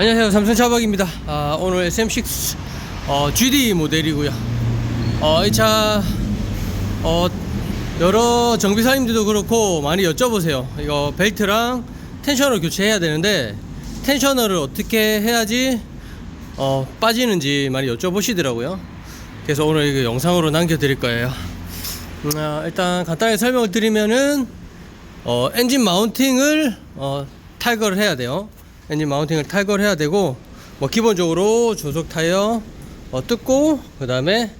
안녕하세요. 삼성 차박입니다. 아, 오늘 SM6 어, GD 모델이고요. 어, 이차 어, 여러 정비사님들도 그렇고 많이 여쭤보세요. 이거 벨트랑 텐셔널 교체해야 되는데 텐셔널을 어떻게 해야지 어, 빠지는지 많이 여쭤보시더라고요. 그래서 오늘 이거 영상으로 남겨 드릴 거예요. 음, 아, 일단 간단하게 설명을 드리면은 어, 엔진 마운팅을 어, 탈거를 해야 돼요. 엔진 마운팅을 탈거를 해야 되고 뭐 기본적으로 조속 타이어 어, 뜯고 그 다음에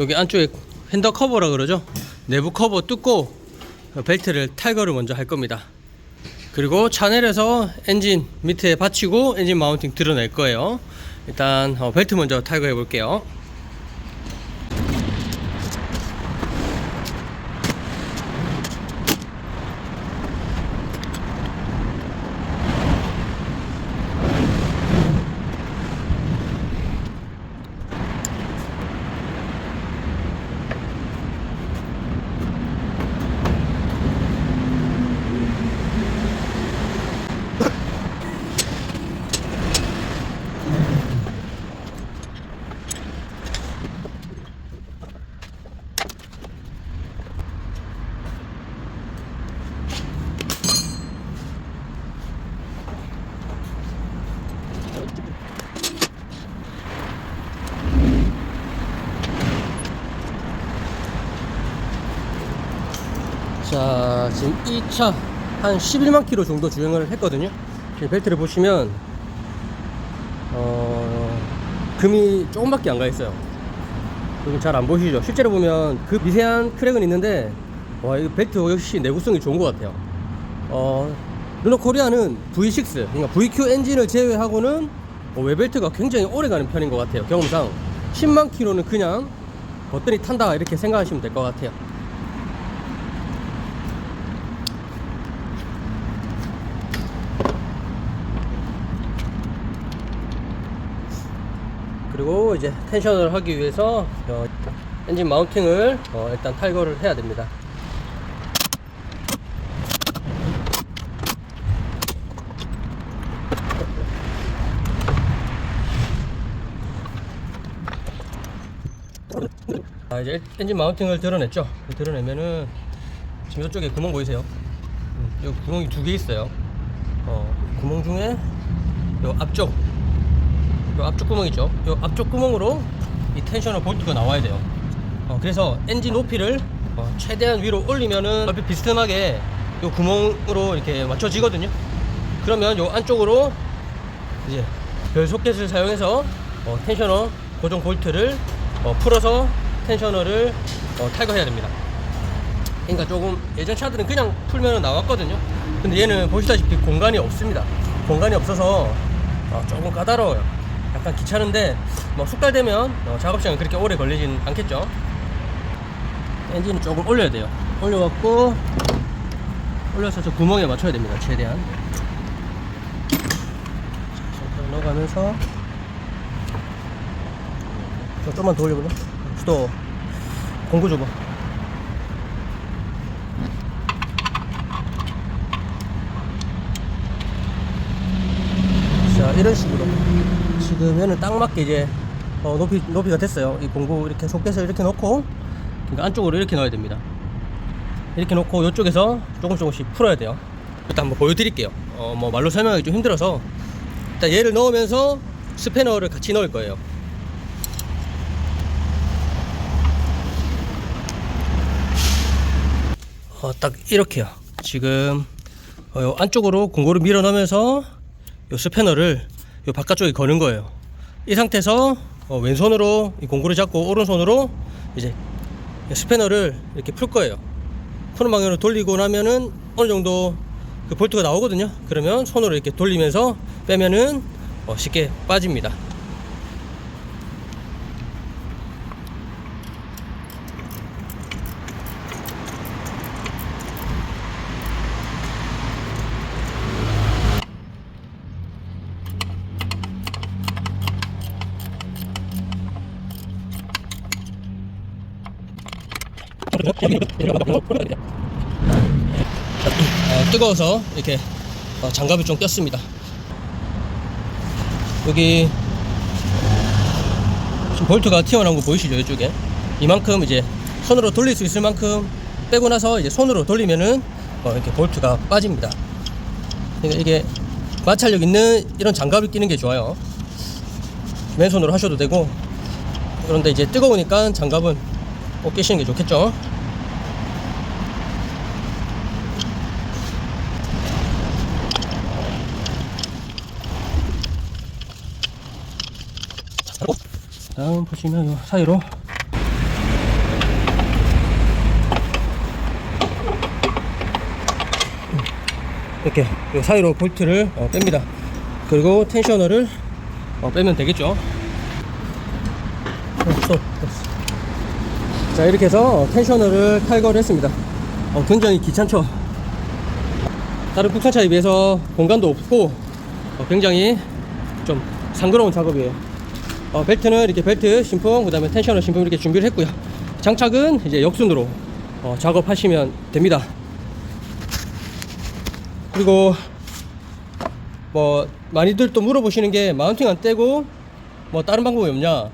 여기 안쪽에 핸더 커버라 그러죠. 내부 커버 뜯고 어, 벨트를 탈거를 먼저 할 겁니다. 그리고 차넬에서 엔진 밑에 받치고 엔진 마운팅 드러낼 거예요. 일단 어, 벨트 먼저 탈거해 볼게요. 자 지금 이차한 11만 킬로 정도 주행을 했거든요. 이 벨트를 보시면 어 금이 조금밖에 안 가 있어요. 여기 잘안 보시죠? 실제로 보면 그 미세한 크랙은 있는데 와 이거 벨트 역시 내구성이 좋은 것 같아요. 어 르노 코리아는 V6 그러니까 VQ 엔진을 제외하고는 어, 외벨트가 굉장히 오래 가는 편인 것 같아요. 경험상 10만 킬로는 그냥 거뜬히 탄다 이렇게 생각하시면 될 것 같아요 그리고 이제 텐션을 하기 위해서 어, 엔진 마운팅을 어, 일단 탈거를 해야 됩니다. 자, 이제 엔진 마운팅을 드러냈죠. 드러내면은 지금 이쪽에 구멍 보이세요? 음, 여기 구멍이 두 개 있어요. 어, 구멍 중에 요 앞쪽 요 앞쪽 구멍이죠. 요 앞쪽 구멍으로 이 텐셔너 볼트가 나와야 돼요. 어, 그래서 엔진 높이를 어, 최대한 위로 올리면은 얼핏 비스듬하게 요 구멍으로 이렇게 맞춰지거든요. 그러면 요 안쪽으로 이제 별 소켓을 사용해서 어, 텐셔너 고정 볼트를 어, 풀어서 텐셔너를 어, 탈거해야 됩니다. 그러니까 조금 예전 차들은 그냥 풀면 나왔거든요. 근데 얘는 보시다시피 공간이 없습니다. 공간이 없어서 어, 조금 까다로워요. 약간 귀찮은데 뭐 숙달되면 어, 작업 시간 그렇게 오래 걸리진 않겠죠. 엔진을 조금 올려야 돼요. 올려갖고 올려서 저 구멍에 맞춰야 됩니다. 최대한. 자, 넣어가면서 저 좀만 더 올려볼래? 수도 공구 줘봐. 자 이런 식으로 지금 얘는 딱 맞게 이제 어, 높이 높이가 됐어요. 이 공구 이렇게 속개서 이렇게 놓고 그러니까 안쪽으로 이렇게 넣어야 됩니다. 이렇게 놓고 이쪽에서 조금 조금씩 풀어야 돼요. 일단 한번 보여드릴게요. 어, 뭐 말로 설명하기 좀 힘들어서 일단 얘를 넣으면서 스패너를 같이 넣을 거예요. 어, 딱 이렇게요. 지금 어, 요 안쪽으로 공구를 밀어 넣으면서 요 스패너를 요 바깥쪽에 거는 거예요. 이 상태에서 어, 왼손으로 이 공구를 잡고 오른손으로 이제 스패너를 이렇게 풀 거예요. 푸는 방향으로 돌리고 나면은 어느 정도 그 볼트가 나오거든요. 그러면 손으로 이렇게 돌리면서 빼면은 어, 쉽게 빠집니다. 어, 뜨거워서 이렇게 어, 장갑을 좀 꼈습니다. 여기 지금 볼트가 튀어나온 거 보이시죠 이쪽에? 이만큼 이제 손으로 돌릴 수 있을 만큼 빼고 나서 이제 손으로 돌리면은 어, 이렇게 볼트가 빠집니다. 그러니까 이게 마찰력 있는 이런 장갑을 끼는 게 좋아요. 맨손으로 하셔도 되고 그런데 이제 뜨거우니까 장갑은 꼭 끼시는 게 좋겠죠 다음 보시면 요 사이로 이렇게 요 사이로 볼트를 어, 뺍니다. 그리고 텐셔너를 어, 빼면 되겠죠. 어, 손. 자 이렇게 해서 텐셔너를 탈거를 했습니다. 어, 굉장히 귀찮죠. 다른 국산차에 비해서 공간도 없고 어, 굉장히 좀 상그러운 작업이에요. 어, 벨트는 이렇게 벨트 신품, 그 다음에 텐셔너 신품 이렇게 준비를 했고요. 장착은 이제 역순으로 어, 작업하시면 됩니다. 그리고 뭐 많이들 또 물어보시는 게 마운팅 안 떼고 뭐 다른 방법이 없냐?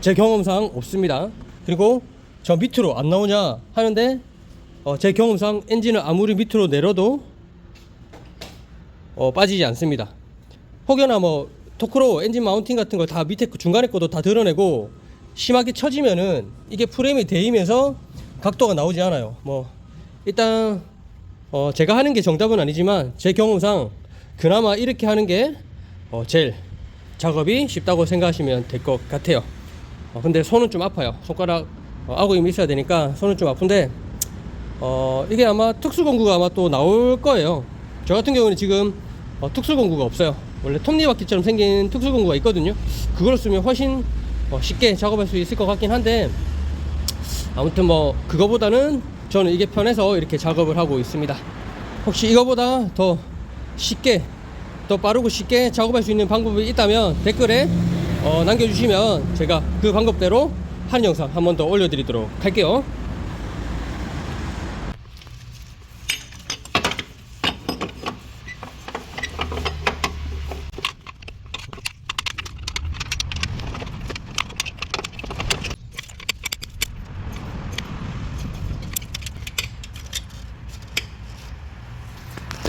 제 경험상 없습니다. 그리고 저 밑으로 안 나오냐 하는데 어, 제 경험상 엔진을 아무리 밑으로 내려도 어, 빠지지 않습니다. 혹여나 뭐 토크로 엔진 마운팅 같은 거다 밑에 그 중간에 것도 다 드러내고 심하게 처지면은 이게 프레임이 데이면서 각도가 나오지 않아요. 뭐 일단 어 제가 하는 게 정답은 아니지만 제 경험상 그나마 이렇게 하는 게 어, 제일 작업이 쉽다고 생각하시면 될 것 같아요. 어, 근데 손은 좀 아파요. 손가락 어, 아구임이 있어야 되니까 손은 좀 아픈데 어, 이게 아마 특수 공구가 아마 또 나올 거예요. 저 같은 경우는 지금 어, 특수 공구가 없어요. 원래 톱니바퀴처럼 생긴 특수 공구가 있거든요. 그걸 쓰면 훨씬 어, 쉽게 작업할 수 있을 것 같긴 한데 아무튼 뭐 그거보다는 저는 이게 편해서 이렇게 작업을 하고 있습니다. 혹시 이거보다 더 쉽게 더 빠르고 쉽게 작업할 수 있는 방법이 있다면 댓글에 어, 남겨주시면 제가 그 방법대로 하는 영상 한 번 더 올려드리도록 할게요.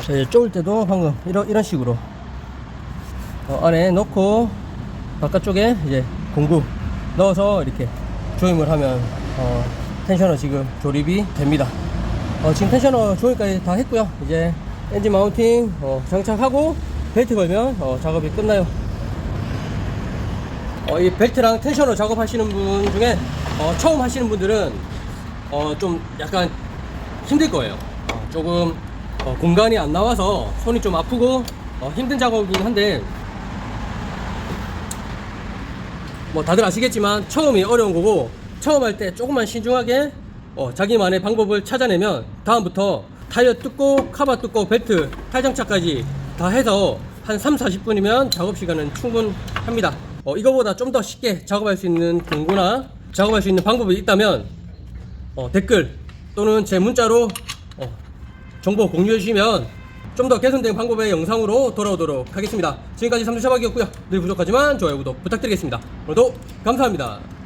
자, 쪼을 때도 방금 이런, 이런 식으로 어, 안에 넣고 바깥쪽에 이제 공구 넣어서 이렇게 조임을 하면 어, 텐셔너 지금 조립이 됩니다. 어, 지금 텐셔너 조임까지 다 했고요. 이제 엔진 마운팅 어, 장착하고 벨트 걸면 어, 작업이 끝나요. 어, 이 벨트랑 텐셔너 작업하시는 분 중에 어, 처음 하시는 분들은 어, 좀 약간 힘들 거예요. 어, 조금 어, 공간이 안 나와서 손이 좀 아프고 어, 힘든 작업이긴 한데 뭐 다들 아시겠지만 처음이 어려운 거고 처음 할 때 조금만 신중하게 어, 자기만의 방법을 찾아내면 다음부터 타이어 뜯고 카바 뜯고 벨트 탈장차까지 다 해서 한 3, 40분이면 작업 시간은 충분합니다. 어, 이거보다 좀 더 쉽게 작업할 수 있는 공구나 작업할 수 있는 방법이 있다면 어, 댓글 또는 제 문자로 어, 정보 공유해 주시면 좀 더 개선된 방법의 영상으로 돌아오도록 하겠습니다. 지금까지 삼두샤박이었고요. 늘 부족하지만 좋아요, 구독 부탁드리겠습니다. 오늘도 감사합니다.